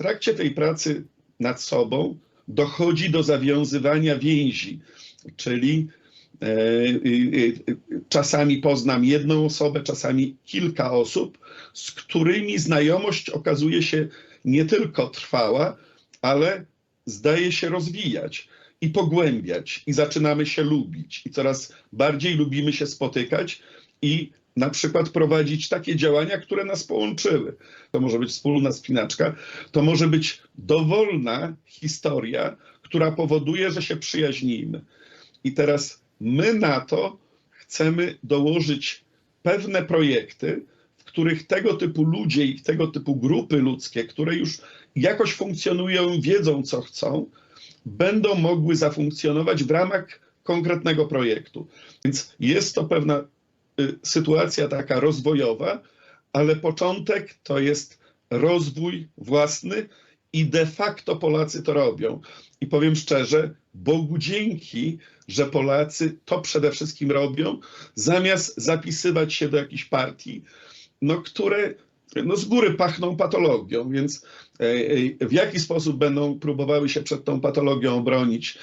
trakcie tej pracy nad sobą dochodzi do zawiązywania więzi, czyli e, y, y, czasami poznam jedną osobę, czasami kilka osób, z którymi znajomość okazuje się nie tylko trwała, ale zdaje się rozwijać i pogłębiać, i zaczynamy się lubić, i coraz bardziej lubimy się spotykać i na przykład prowadzić takie działania, które nas połączyły. To może być wspólna spinaczka, to może być dowolna historia, która powoduje, że się przyjaźnimy. I teraz my na to chcemy dołożyć pewne projekty, w których tego typu ludzie i tego typu grupy ludzkie, które już jakoś funkcjonują, wiedzą co chcą, będą mogły zafunkcjonować w ramach konkretnego projektu. Więc jest to pewna sytuacja taka rozwojowa, ale początek to jest rozwój własny i de facto Polacy to robią. I powiem szczerze, Bogu dzięki, że Polacy to przede wszystkim robią, zamiast zapisywać się do jakichś partii, no, które no, z góry pachną patologią, więc e, e, w jaki sposób będą próbowały się przed tą patologią bronić,